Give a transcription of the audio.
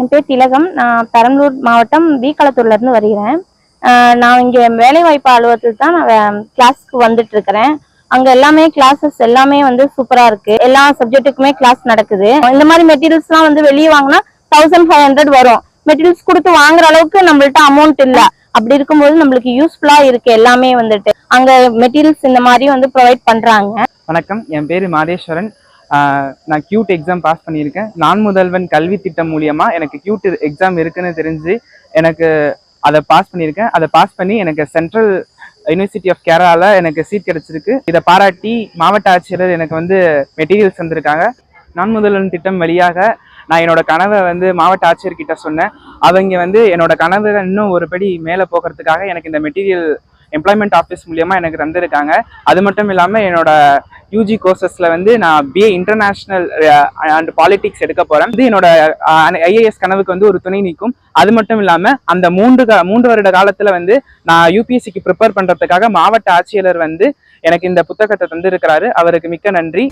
என் பேர் திலகம். நான் பெரம்பலூர் மாவட்டம் வீக்களத்தூர்ல இருந்து வருகிறேன். நான் இங்கே வேலைவாய்ப்பு அலுவலகத்துக்கு தான் நான் கிளாஸ்க்கு வந்துட்டு இருக்கிறேன் அங்க எல்லாமே கிளாஸஸ் எல்லாமே வந்து சூப்பரா இருக்கு. எல்லா சப்ஜெக்ட்டுக்குமே கிளாஸ் நடக்குது. இந்த மாதிரி மெட்டீரியல்ஸ்லாம் வந்து வெளியே வாங்கினா தௌசண்ட் ஃபைவ் ஹண்ட்ரட் வரும். மெட்டீரியல்ஸ் கொடுத்து வாங்குற அளவுக்கு நம்மள்ட்ட அமௌண்ட் இல்ல. அப்படி இருக்கும்போது நம்மளுக்கு யூஸ்ஃபுல்லா இருக்கு எல்லாமே வந்துட்டு. அங்க மெட்டீரியல்ஸ் இந்த மாதிரி வந்து ப்ரொவைட் பண்றாங்க. வணக்கம். என் பேர் மாதேஸ்வரன். நான் கியூட் எக்ஸாம் பாஸ் பண்ணியிருக்கேன். நான் முதல்வன் கல்வி திட்டம் மூலியமா எனக்கு கியூட் எக்ஸாம் இருக்குன்னு தெரிஞ்சு எனக்கு அதை பாஸ் பண்ணியிருக்கேன். அதை பாஸ் பண்ணி எனக்கு சென்ட்ரல் யூனிவர்சிட்டி ஆஃப் கேரளாவில் எனக்கு சீட் கிடைச்சிருக்கு. இதை பாராட்டி மாவட்ட ஆட்சியர் எனக்கு வந்து மெட்டீரியல்ஸ் வந்திருக்காங்க நான் முதல்வன் திட்டம் வழியாக நான் என்னோட கனவை வந்து மாவட்ட ஆட்சியர்கிட்ட சொன்னேன். அவங்க வந்து என்னோட கனவை இன்னும் ஒரு படி மேலே போகிறதுக்காக எனக்கு இந்த மெட்டீரியல் எம்ப்ளாய்மெண்ட் ஆஃபீஸ் மூலியமாக எனக்கு தந்திருக்காங்க. அது மட்டும் இல்லாமல் என்னோட யூஜி கோர்சஸில் வந்து நான் பிஏ இன்டர்நேஷ்னல் அண்ட் பாலிடிக்ஸ் எடுக்க போகிறேன் இது என்னோட uh, ஐஏஎஸ் கனவுக்கு வந்து ஒரு துணை நீக்கும். அது மட்டும் இல்லாமல் அந்த மூன்று மூன்று வருட காலத்தில் வந்து நான் யூபிஎஸ்சிக்கு ப்ரிப்பேர் பண்ணுறதுக்காக மாவட்ட ஆட்சியாளர் வந்து எனக்கு இந்த புத்தகத்தை தந்திருக்கிறாரு. அவருக்கு மிக்க நன்றி.